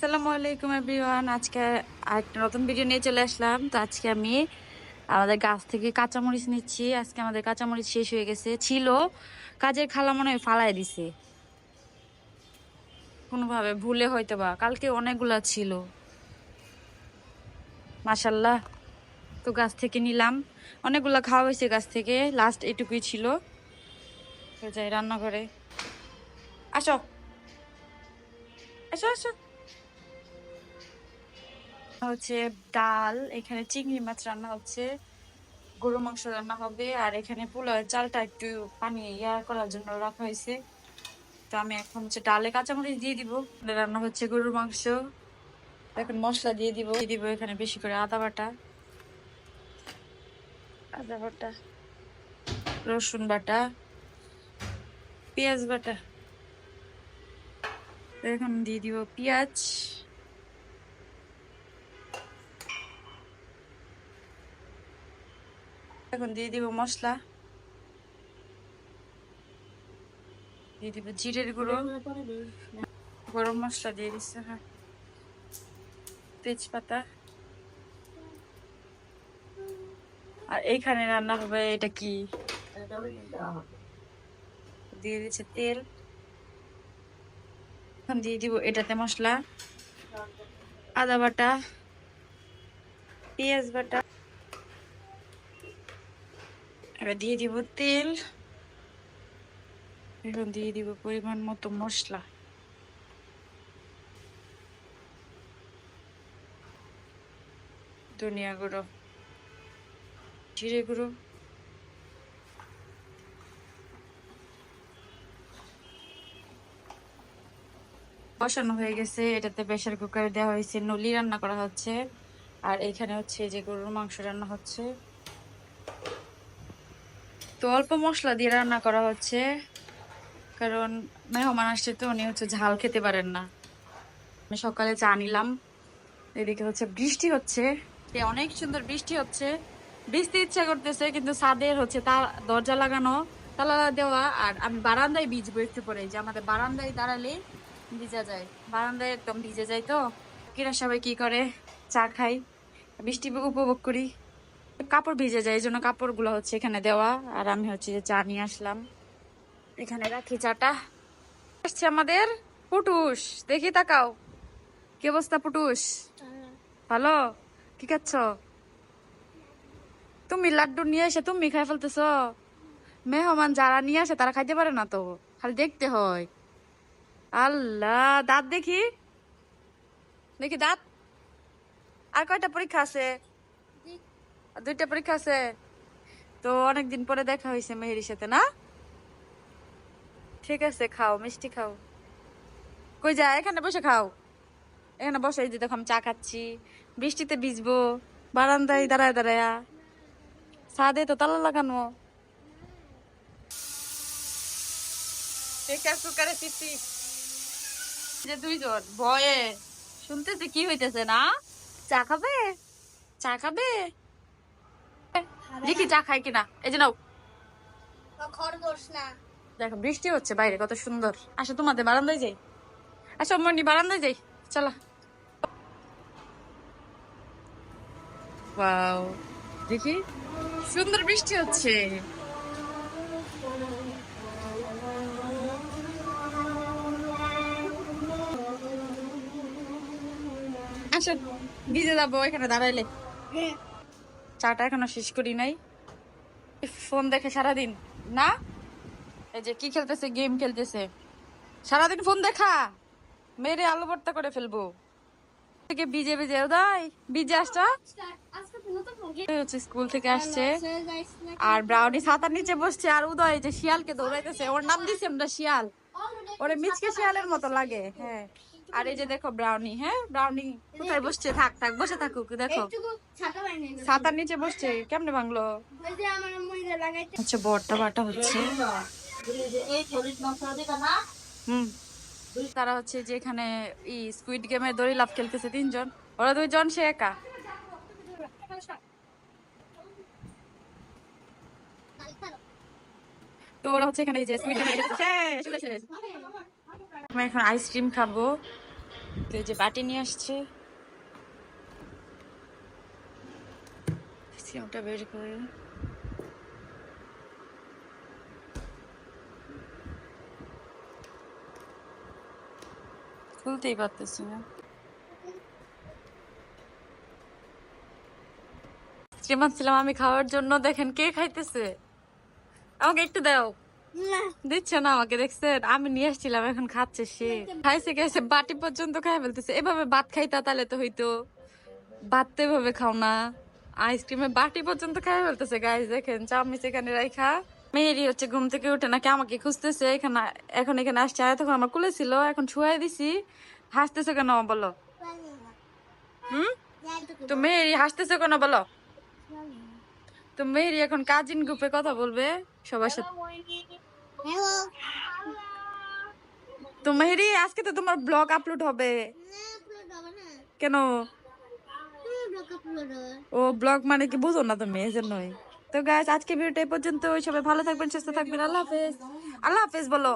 আসসালামু আলাইকুম এভরিওয়ান। আজকে আরেকটা নতুন ভিডিও নিয়ে চলে আসলাম। তো আজকে আমি আমাদের গাছ থেকে কাঁচামরিচ নিচ্ছি। আজকে আমাদের কাঁচামরিচ শেষ হয়ে গেছে। ছিল। কাজের খালা মনে হয় ফালাই দিছে। কোনোভাবে ভুলে হয়তো বা কালকে অনেকগুলা ছিল। মাসাল্লাহ তো গাছ থেকে নিলাম। অনেকগুলা খাওয়া হয়েছে গাছ থেকে। লাস্ট এটুকুই ছিল। যাই রান্নাঘরে। আসো। আসো আসো। হচ্ছে ডাল, এখানে চিংড়ি মাছ রান্না হচ্ছে গরু মাংস রান্না হবে, আর এখানে পোলাওয়ের চালটা একটু পানি ইয়া করার জন্য রাখা হয়েছে। তো আমি এখন হচ্ছে ডালে কাঁচামরিচ দিয়ে দিব রান্না হচ্ছে গরুর মাংস। এখন মশলা দিয়ে দিব দিয়ে দিব এখানে বেশি করে আদা বাটা। আদা বাটা, রসুন বাটা, পেঁয়াজ বাটা। এখন দিয়ে দিব পেঁয়াজ। এখন দিয়ে দিব মশলা। দিয়ে দিব জিরের গুঁড়ো। গরম মশলা দিয়ে দিচ্ছে হ্যাঁ। তেজপাতা। আর এইখানে রান্না হবে এটা কি? দিয়ে দিচ্ছে তেল। এখন দিয়ে দিব এটাতে মশলা। আদা বাটা, পেঁয়াজ বাটা। এবার দিয়ে দিব তেল এখন দিয়ে দিব পরিমাণ মতো মশলা। ধনিয়া গুঁড়ো, জিরে গুঁড়ো বসানো হয়ে গেছে। এটাতে প্রেশার কুকারে দেওয়া হয়েছে, নলি রান্না করা হচ্ছে। আর এখানে হচ্ছে যে গরুর মাংস রান্না হচ্ছে। তো অল্প মশলা দিয়ে রান্না করা হচ্ছে। কারণ মেহমান আসছে তো, উনি হচ্ছে ঝাল খেতে পারেন না। আমি সকালে চা নিলাম। এদিকে হচ্ছে বৃষ্টি হচ্ছে। অনেক সুন্দর বৃষ্টি হচ্ছে। বৃষ্টি ইচ্ছা করতেছে, কিন্তু ছাদের হচ্ছে তার দরজা লাগানো, তালা দেওয়া, আর আমি বারান্দায় ভিজবো একটু পরে। যে আমাদের বারান্দায় দাঁড়ালে ভিজা যায়। বারান্দায় একদম ভিজে যায় তো। কিরা সবাই কি করে? চা খাই। বৃষ্টি উপভোগ করি। কাপড় ভিজে যায় এই জন্য কাপড়গুলো হচ্ছে এখানে দেওয়া। আর আমি হচ্ছে যে চা নিয়ে আসলাম। এখানে রাখি চাটা। আসছে আমাদের পুটুস, দেখি তাকাও। কি অবস্থা পুটুস? ভালো? কি খাচ্ছ? তুমি লাড্ডু নিয়ে এসে তুমি খাই ফেলতেছ? মেহমান যারা নিয়ে আসে তারা খাইতে পারে না তো, খালি দেখতে হয়। আল্লাহ, দাঁত দেখি। দেখি দাঁত। আর কয়টা পরীক্ষা আছে? দুইটা পরীক্ষা আছে। তো অনেকদিন পরে দেখা হয়েছে মেহেরির সাথে না? ঠিক আছে খাও মিষ্টি খাও। কই যা এখানে বসে খাও। এখানে বসে এই যে দেখো আমি চা খাচ্ছি বৃষ্টিতে ভিজবো বারান্দায় দাঁড়ায় দাঁড়ায়। ছাদে তো তালা লাগানো। প্রেসার কুকারে পিসি যে দুইজন ভয়ে। শুনতেছে কি হইতেছে না? চা খাবে? চা খাবে? দেখি চা খাই কিনা। এই যে নাও। দেখো, বৃষ্টি হচ্ছে বাইরে, কত সুন্দর। আসো তোমাদের বারান্দায় যাই। আসো মনি বারান্দায় যাই। চলো। দেখি। সুন্দর বৃষ্টি হচ্ছে। আসো, ভিজে যাব, এখানে দাঁড়াইলে। চাটা এখনও শেষ করি নাই। ফোন দেখে সারাদিন। না? এই যে কি খেলতেছে? গেম খেলতেছে। সারাদিন ফোন দেখা। মেরে আলু ভর্তা করে ফেলব। থেকে বিজে বিজে উদয় বিজে হচ্ছে স্কুল থেকে আসছে। আর ব্রাউনি ছাতার নিচে বসছে। আর উদয় যে শিয়ালকে দৌড়াইতেছে। ওর নাম দিছি আমরা শিয়াল। ওরে মিচকে শিয়ালের মতো লাগে। হ্যাঁ। আর এই যে দেখো। ব্রাউনি হ্যাঁ? ব্রাউনি কোথায় বসছে? থাক থাক বসে থাকুক দেখো। ছাতার নিচে বসছে কেমনে ভাঙলো? লাগাইতে হচ্ছে বড়টা বাটা হচ্ছে। হুম। তারা হচ্ছে যে এখানে ই স্কুইড গেমের দড়ি লাভ খেলতেছে তিনজন। ওরা দুইজন সে একা। তো ওরা হচ্ছে এখানে এই যে স্কুইড গেম খেলতেছে। শেষ। আমি এখন আইসক্রিম খাব। তো যে বাটি নিয়ে আসছে। সিমটা বের করে। খুলতেই পারতেছি না। শ্রীমান ছিলাম আমি খাওয়ার জন্য দেখেন কে খাইতেছে। আমাকে একটু দাও। দিচ্ছে না আমাকে দেখছেন আমি নিয়ে আসছিলাম এখন খাচ্ছে সে। খাইছে খাইছে বাটি পর্যন্ত খাই ফেলতেছে। এভাবে ভাত খাইতা তাহলে তো হইতো। ভাত তো এভাবে খাও না। আইসক্রিমে বাটি পর্যন্ত খাই ফেলতেছে গাইস দেখেন চাউমিস এখানে রাইখা। মেয়েরই হচ্ছে ঘুম থেকে উঠে নাকি আমাকে খুঁজতেছে এখানে এখন এখানে আসছে আর তখন আমার কুলে ছিল এখন শুয়াই দিছি। হাসতেছে কেন বলো? হুম? তো তো মেয়েরই হাসতেছে কেন বলো? তো মেয়েরই এখন কাজিন গ্রুপে কথা বলবে সবার সাথে। তো মেহেরি, আজকে তো তোমার ব্লগ আপলোড হবে। কেন? ও ব্লগ মানে কি বুঝো না তুমি এই জন্যই তো গাইস আজকে ভিডিওটা এই পর্যন্ত সবাই ভালো থাকবেন, সুস্থ থাকবেন। আল্লাহ হাফেজ। আল্লাহ হাফেজ বলো।